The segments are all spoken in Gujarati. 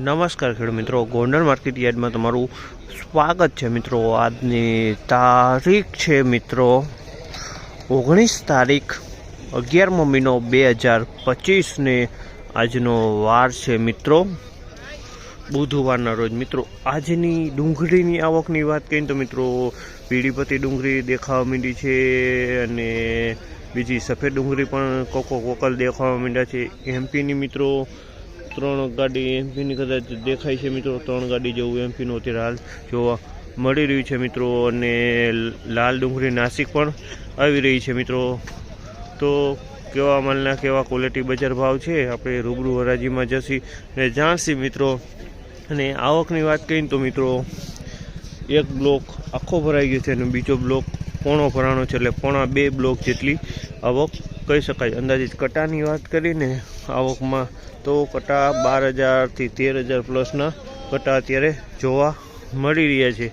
નમસ્કાર ખેડૂત મિત્રો. ગોંડલ માર્કેટ યાર્ડમાં તમારું સ્વાગત છે મિત્રો. આજની તારીખ છે મિત્રો ઓગણીસ તારીખ અગિયારમો મહિનો બે હજાર પચીસને આજનો વાર છે મિત્રો. બુધવારના રોજ મિત્રો આજની ડુંગળીની આવકની વાત કરીએ તો મિત્રો પીડીપતિ ડુંગળી દેખાવા માંડી છે અને બીજી સફેદ ડુંગળી પણ કોકો કોકલ દેખાવા માંડ્યા છે. એમપીની મિત્રો ત્રણ ગાડી એમપીની કદાચ દેખાય છે મિત્રો. ત્રણ ગાડી જેવું એમપીનું અત્યારે હાલ જોવા મળી રહ્યું છે મિત્રો. અને લાલ ડુંગળી નાસિક પણ આવી રહી છે મિત્રો. તો કેવા માલના કેવા ક્વોલિટી બજાર ભાવ છે, આપણે રૂબરૂ હરાજીમાં જશી ને જાણશી મિત્રો. અને આવકની વાત કરીએ તો મિત્રો, એક બ્લોક આખો ભરાઈ ગયો છે અને બીજો બ્લોક પોણો ભરાણો છે. એટલે પોણા બે બ્લોક જેટલી આવક કહી શકાય. અંદાજિત કટાની વાત કરીને આવકમાં તો કટા બાર હજારથી તેર હજાર પ્લસના કટા અત્યારે જોવા મળી રહ્યા છે.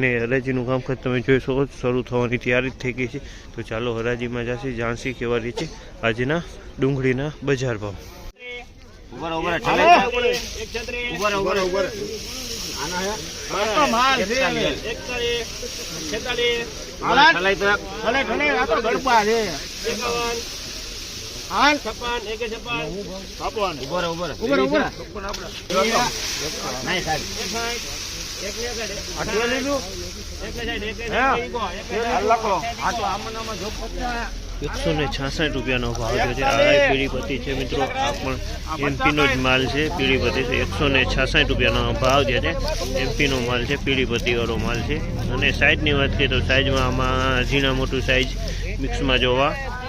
ને હરાજીનું કામકાજ તમે જોઈ શકો શરૂ થવાની તૈયારી જ થઈ ગઈ છે. તો ચાલો હરાજીમાં જશે જાણસી કેવા રહી છે આજના ડુંગળીના બજાર ભાવ. ઊભા રહો, ઊભા રહો, ઠલે. ઊભા રહો, ઊભા રહો, ઊભા રહો. આના હે? ઊભા ઠલાઈ તો એક. ઊભા રહો, ઊભા રહો. નહીં, સાહેબ. એકસો ને છાસઠ રૂપિયાનો ભાવ થયો છે. આ પીળીપતિ છે મિત્રો. આ પણ એમપીનો જ માલ છે. પીળીપતિ છે. એકસો ને છાસઠ રૂપિયાનો ભાવ જે છે એમપીનો માલ છે. પીળીપતિવાળો માલ છે. અને સાઇઝની વાત કરીએ તો સાઇઝમાં આમાં ઝીણા મોટું સાઇઝ મિક્સમાં જોવા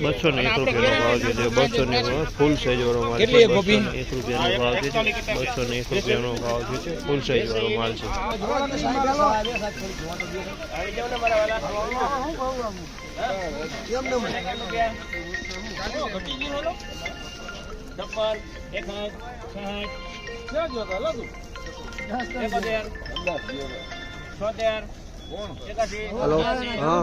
બસો ને એક રૂપિયાનો ભાવ છે જે બસો ને ફૂલ સાઇઝ વાળો માલ છે. બસો ને એક રૂપિયાનો ભાવ છે. બસો ને એક રૂપિયાનો ભાવ છે ફૂલ સાઇઝ વાળો માલ છે. હલો હા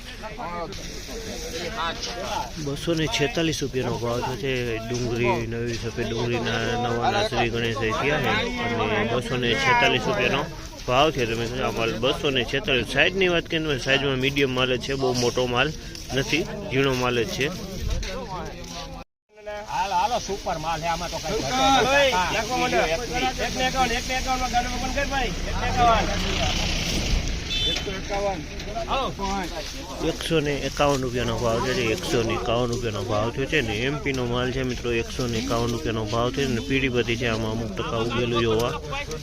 બસો ને છેતાલીસ રૂપિયાનો ભાવ થશે છે ડુંગળી નવી સફેદ ડુંગળીના નવા નાસરી ગણેશ થયા છે અને બસો ને છેતાલીસ રૂપિયાનો ભાવ છે તમે આ માલ બસો ને છેતાલીસ સાઈઝની વાત કરીએ તો સાઈઝમાં મીડિયમ માલ જ છે બહુ મોટો માલ નથી ઝીણો માલ જ છે હાલો, હાલો, સુપર માલ છે આમાં તો કઈ ઘટે એકસો ને એકાવન રૂપિયાનો ભાવ છે જે એકસો ને એકાવન રૂપિયાનો ભાવ થયો છે ને એમપીનો માલ છે મિત્રો એકસો ને એકાવન રૂપિયાનો ભાવ છે ને પીળી બધી છે આમાં અમુક ટકા ઉગેલું જોવા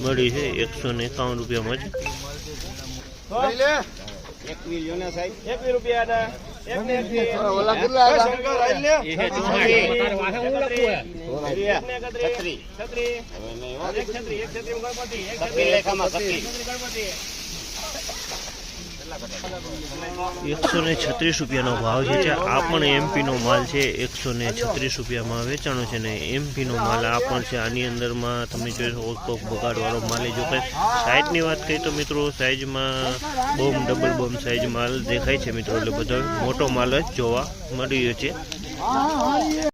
મળ્યું છે એકસો ને એકાવન રૂપિયામાં જ. છત્રી. હવે નહીં હો. છત્રી લેખામાં છત્રી. એકસો ને છત્રીસ રૂપિયાનો ભાવ છે. જે આ પણ એમપીનો માલ છે. એકસો ને છત્રીસ રૂપિયામાં વેચાણો છે ને એમપીનો માલ આ પણ છે. આની અંદરમાં તમે જોઈ શકો તો બગાડવાળો માલ જો કે સાઇઝની વાત કરીએ તો મિત્રો સાઇઝમાં બોમ, ડબલ બોમ સાઇઝ માલ દેખાય છે મિત્રો. એટલે બધો મોટો માલ જ જોવા મળી રહ્યો છે.